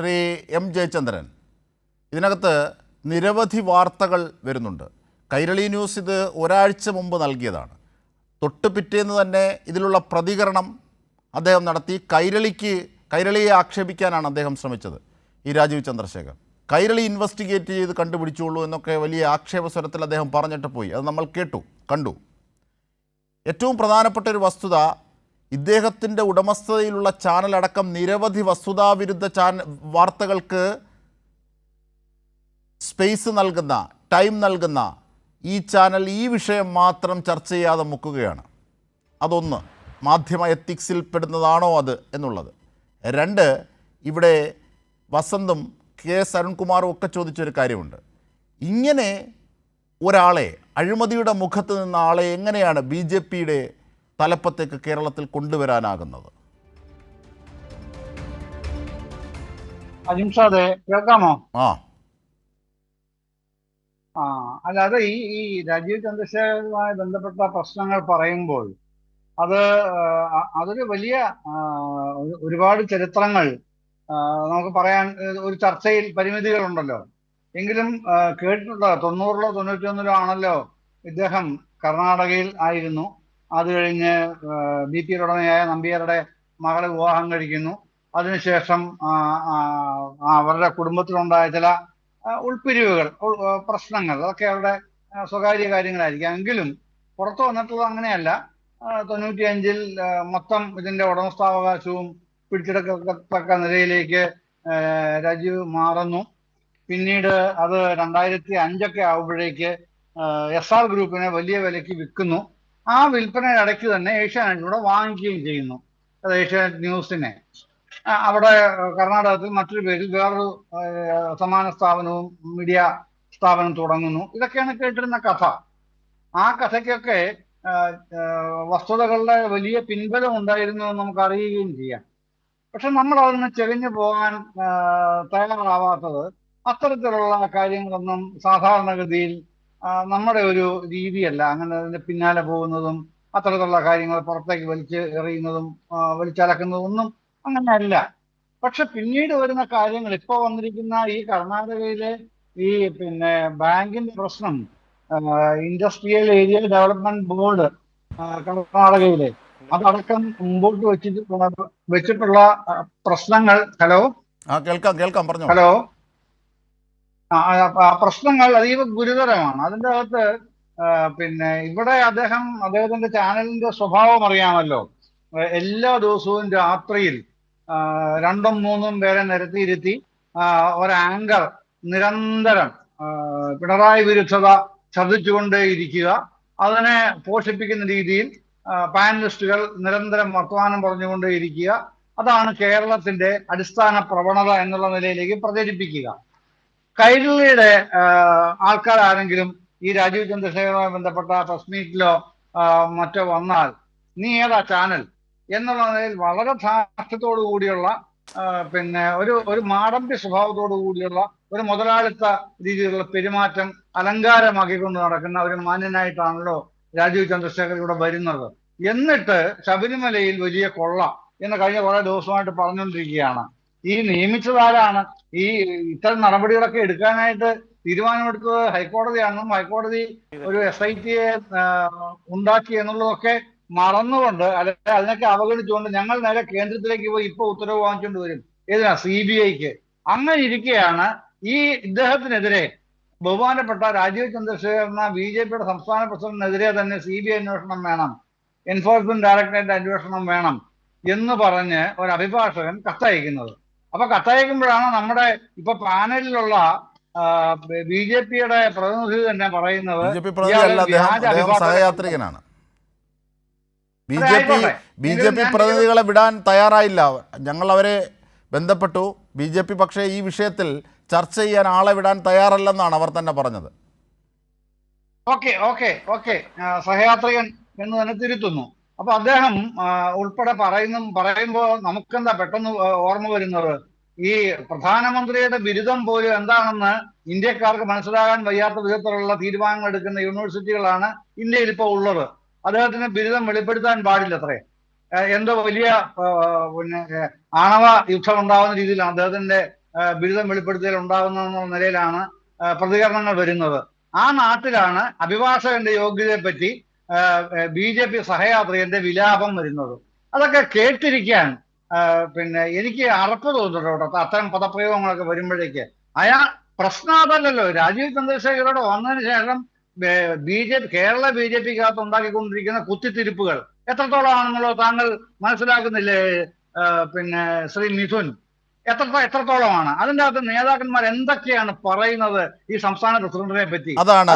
Shri M Jayachandran. ഇതിനകത്ത് നിരവധി വാർത്തകൾ വരുന്നുണ്ട്. കൈരളി ന്യൂസ് ഇത് ഒരാഴ്ച മുമ്പ് നൽകിയതാണ്. തൊട്ട് പിറ്റേന്ന് തന്നെ ഇതിലുള്ള പ്രതികരണം അദ്ദേഹം നടത്തി. കൈരളിക്ക് കൈരളിയെ ആക്ഷേപിക്കാനാണ് അദ്ദേഹം ശ്രമിച്ചത്. ഈ രാജീവ് ചന്ദ്രശേഖർ. കൈരളി ഇൻവെസ്റ്റിഗേറ്റ് ചെയ്ത് കണ്ടുപിടിച്ചുള്ളൂ എന്നൊക്കെ വലിയ ആക്ഷേപസ്വരത്തിൽ അദ്ദേഹം പറഞ്ഞിട്ട് പോയി. അത് നമ്മൾ കേട്ടു കണ്ടു. ഏറ്റവും പ്രധാനപ്പെട്ട ഒരു വസ്തുത ഇദ്ദേഹത്തിന്റെ ഉടമസ്ഥതയിലുള്ള ചാനലടക്കം നിരവധി വസ്തുതാവിരുദ്ധ ചാനൽ വാർത്തകൾക്ക് സ്പേസ് നൽകുന്ന ടൈം നൽകുന്ന ഈ ചാനൽ ഈ വിഷയം മാത്രം ചർച്ച ചെയ്യാതെ മുക്കുകയാണ്. അതൊന്ന് മാധ്യമ എത്തിക്സിൽ പെടുന്നതാണോ അത് എന്നുള്ളത്. രണ്ട് ഇവിടെ വസന്തും കെ എസ് അരുൺകുമാറും ഒക്കെ ചോദിച്ചൊരു കാര്യമുണ്ട്. ഇങ്ങനെ ഒരാളെ അഴിമതിയുടെ മുഖത്ത് നിന്ന ആളെ എങ്ങനെയാണ് ബി ജെ പിയുടെ തലപ്പത്തേക്ക് കേരളത്തിൽ കൊണ്ടുവരാനാകുന്നത്. അജിംഷാദെ കേൾക്കാമോ? ആ. ആ അല്ലാതെ ഈ ഈ രാജീവ് ചന്ദ്രശേഖരുമായി ബന്ധപ്പെട്ട പ്രശ്നങ്ങൾ പറയുമ്പോൾ അത് അതൊരു വലിയ ഒരുപാട് ചരിത്രങ്ങൾ നമുക്ക് പറയാൻ ഒരു ചർച്ചയിൽ പരിമിതികളുണ്ടല്ലോ. എങ്കിലും കേട്ടിട്ടുണ്ടോ? തൊണ്ണൂറിലോ തൊണ്ണൂറ്റിയൊന്നിലോ ആണല്ലോ ഇദ്ദേഹം കർണാടകയിൽ ആയിരുന്നു. അത് കഴിഞ്ഞ് ബി പി ഉടമയായ നമ്പിയാരുടെ മകളെ വിവാഹം കഴിക്കുന്നു. അതിനുശേഷം അവരുടെ കുടുംബത്തിലുണ്ടായ ചില ഉൾപിരിവുകൾ പ്രശ്നങ്ങൾ അതൊക്കെ അവരുടെ സ്വകാര്യ കാര്യങ്ങളായിരിക്കാം. എങ്കിലും പുറത്തു വന്നിട്ടുള്ളത് അങ്ങനെയല്ല. തൊണ്ണൂറ്റിയഞ്ചിൽ മൊത്തം ഇതിന്റെ ഉടമസ്ഥാവകാശവും പിടിച്ചെടുക്കത്തക്ക നിലയിലേക്ക് രാജീവ് മാറുന്നു. പിന്നീട് അത് രണ്ടായിരത്തി അഞ്ചൊക്കെ ആവുമ്പോഴേക്ക് എസ് ആർ ഗ്രൂപ്പിനെ വലിയ വിലയ്ക്ക് വിൽക്കുന്നു. ആ വിൽപ്പന ഇടയ്ക്ക് തന്നെ ഏഷ്യാനെറ്റ് കൂടെ വാങ്ങിക്കുകയും ചെയ്യുന്നു. അത് ഏഷ്യാനെറ്റ് ന്യൂസിനെ. അവിടെ കർണാടകത്തിൽ മറ്റൊരു പേരിൽ വേറൊരു സമാന സ്ഥാപനവും മീഡിയ സ്ഥാപനം തുടങ്ങുന്നു. ഇതൊക്കെയാണ് കേട്ടിരുന്ന കഥ. ആ കഥയ്ക്കൊക്കെ വസ്തുതകളുടെ വലിയ പിൻബലം ഉണ്ടായിരുന്നു എന്ന് നമുക്ക് അറിയുകയും ചെയ്യാം. പക്ഷെ നമ്മൾ അതിന് ചെരിഞ്ഞു പോകാൻ തയ്യാറാവാത്തത് അത്തരത്തിലുള്ള കാര്യങ്ങളൊന്നും സാധാരണഗതിയിൽ നമ്മുടെ ഒരു രീതിയല്ല. അങ്ങനെ അതിന്റെ പിന്നാലെ പോകുന്നതും അത്തരത്തിലുള്ള കാര്യങ്ങൾ പുറത്തേക്ക് വലിച്ച് എറിയുന്നതും വലിച്ചലക്കുന്നതും ഒന്നും അങ്ങനെയല്ല. പക്ഷെ പിന്നീട് വരുന്ന കാര്യങ്ങൾ ഇപ്പൊ വന്നിരിക്കുന്ന ഈ കർണാടകയിലെ ഈ പിന്നെ ബാങ്കിന്റെ പ്രശ്നം ഇൻഡസ്ട്രിയൽ ഏരിയ ഡെവലപ്മെന്റ് ബോർഡ് കർണാടകയിലെ. അതടക്കം മുമ്പോട്ട് വെച്ചിട്ട് വെച്ചിട്ടുള്ള പ്രശ്നങ്ങൾ. ഹലോ? കേൾക്കാം കേൾക്കാം പറഞ്ഞു. ഹലോ? പ്രശ്നങ്ങൾ അതീവ ഗുരുതരമാണ്. അതിന്റെ അകത്ത് പിന്നെ ഇവിടെ അദ്ദേഹം അദ്ദേഹത്തിന്റെ ചാനലിന്റെ സ്വഭാവം അറിയാമല്ലോ. എല്ലാ ദിവസവും രാത്രിയിൽ രണ്ടും മൂന്നും പേരെ നിരത്തിയിരുത്തി ഒരു ആങ്കർ നിരന്തരം പിണറായി വിരുദ്ധത ചതിച്ചുകൊണ്ടേയിരിക്കുക അതിനെ പോഷിപ്പിക്കുന്ന രീതിയിൽ പാനലിസ്റ്റുകൾ നിരന്തരം വർത്തമാനം പറഞ്ഞുകൊണ്ടേയിരിക്കുക അതാണ് കേരളത്തിന്റെ അടിസ്ഥാന പ്രവണത എന്നുള്ള നിലയിലേക്ക് പ്രചരിപ്പിക്കുക. കൈരളിയുടെ ആൾക്കാരാരെങ്കിലും ഈ രാജീവ് ചന്ദ്രശേഖരവുമായി ബന്ധപ്പെട്ട പ്രസ് മീറ്റിലോ മറ്റോ വന്നാൽ നീ ഏതാ ചാനൽ? എന്നുള്ള നിലയിൽ വളരെ ധാർഷ്ട്യത്തോടു കൂടിയുള്ള പിന്നെ ഒരു ഒരു മാടമ്പി സ്വഭാവത്തോടു കൂടിയുള്ള ഒരു മുതലാളിത്ത രീതിയിലുള്ള പെരുമാറ്റം അലങ്കാരമാക്കിക്കൊണ്ട് നടക്കുന്ന ഒരു മാന്യനായിട്ടാണല്ലോ രാജീവ് ചന്ദ്രശേഖർ ഇവിടെ വരുന്നത്. എന്നിട്ട് ശബരിമലയിൽ വലിയ കൊള്ള എന്ന് കഴിഞ്ഞ കുറെ ദിവസമായിട്ട് പറഞ്ഞുകൊണ്ടിരിക്കുകയാണ്. ഈ നിയമിച്ചതാരാണ്? ഈ ഇത്തരം നടപടികളൊക്കെ എടുക്കാനായിട്ട് തീരുമാനമെടുത്തത് ഹൈക്കോടതിയാണെന്നും ഹൈക്കോടതി ഒരു എസ് ഐ ടിയെ ഉണ്ടാക്കി എന്നുള്ളതൊക്കെ മറന്നുകൊണ്ട് അല്ലെങ്കിൽ അതിനൊക്കെ അവഗണിച്ചുകൊണ്ട് ഞങ്ങൾ നേരെ കേന്ദ്രത്തിലേക്ക് പോയി ഇപ്പൊ ഉത്തരവ് വാങ്ങിച്ചുകൊണ്ട് വരും. ഏതിനാ? സി ബി ഐക്ക് അങ്ങനെ ഇരിക്കെയാണ് ഈ ഇദ്ദേഹത്തിനെതിരെ ബഹുമാനപ്പെട്ട രാജീവ് ചന്ദ്രശേഖരന ബി ജെ പിയുടെ സംസ്ഥാന പ്രസിഡന്റിനെതിരെ തന്നെ സി ബി ഐ അന്വേഷണം വേണം. എൻഫോഴ്സ്മെന്റ് ഡയറക്ടറേറ്റ് അന്വേഷണം വേണം എന്ന് പറഞ്ഞ് ഒരു അഭിഭാഷകൻ കത്തയക്കുന്നത്. അപ്പൊ കത്തയക്കുമ്പോഴാണ് നമ്മുടെ ഇപ്പൊ പാനലിലുള്ള ബി ജെ പിയുടെ പ്രതിനിധി തന്നെ പറയുന്നത് B J P സഹയാത്രികനാണ്. B J P B J P പ്രതിനിധികളെ വിടാൻ തയ്യാറായില്ല. ഞങ്ങൾ അവരെ ബന്ധപ്പെട്ടു. ബി ജെ പി പക്ഷേ ഈ വിഷയത്തിൽ ചർച്ച ചെയ്യാൻ ആളെ വിടാൻ തയ്യാറല്ലെന്നാണ് അവർ തന്നെ പറഞ്ഞത്. Okay okay okay. സഹയാത്രികൻ എന്ന് തന്നെ തിരുത്തുന്നു. അപ്പൊ അദ്ദേഹം ഉൾപ്പെടെ പറയുന്നു പറയുമ്പോൾ നമുക്കെന്താ പെട്ടെന്ന് ഓർമ്മ വരുന്നത്? ഈ പ്രധാനമന്ത്രിയുടെ ബിരുദം പോലും എന്താണെന്ന് ഇന്ത്യക്കാർക്ക് മനസ്സിലാകാൻ വയ്യാത്ത വിധത്തിലുള്ള തീരുമാനങ്ങൾ എടുക്കുന്ന യൂണിവേഴ്സിറ്റികളാണ് ഇന്ത്യയിൽ ഇപ്പോൾ ഉള്ളത്. അദ്ദേഹത്തിന് ബിരുദം വെളിപ്പെടുത്താൻ പാടില്ല അത്രേ എന്തോ വലിയ പിന്നെ ആണവ യുദ്ധം ഉണ്ടാകുന്ന രീതിയിലാണ് അദ്ദേഹത്തിന്റെ ബിരുദം വെളിപ്പെടുത്തിയാൽ ഉണ്ടാകുന്ന നിലയിലാണ് പ്രതികരണങ്ങൾ വരുന്നത്. ആ നാട്ടിലാണ് അഭിഭാഷകന്റെ യോഗ്യതയെ പറ്റി ബി ജെ പി സഹയാത്രികന്റെ വിലാപം വരുന്നത്. അതൊക്കെ കേട്ടിരിക്കാൻ പിന്നെ എനിക്ക് അറപ്പ് തോന്നുന്നുണ്ട് കേട്ടോ. അത്തരം പദപ്രയോഗങ്ങളൊക്കെ വരുമ്പോഴേക്ക്. അയാൾ പ്രശ്നം അതല്ലല്ലോ രാജീവ് ചന്ദ്രശേഖരോട് വന്നതിന് ശേഷം B J P Kerala B J പിക്കകത്ത് ഉണ്ടാക്കിക്കൊണ്ടിരിക്കുന്ന കുത്തിത്തിരിപ്പുകൾ. എത്രത്തോളം ആണെന്നുള്ളത് താങ്കൾ മനസ്സിലാക്കുന്നില്ലേ പിന്നെ ശ്രീ മിഥുൻ? എത്ര എത്രത്തോളമാണ്? അതിന്റെ അകത്ത് നേതാക്കന്മാർ എന്തൊക്കെയാണ് പറയുന്നത് ഈ സംസ്ഥാന പ്രസിഡന്റിനെ പറ്റി അതാണ്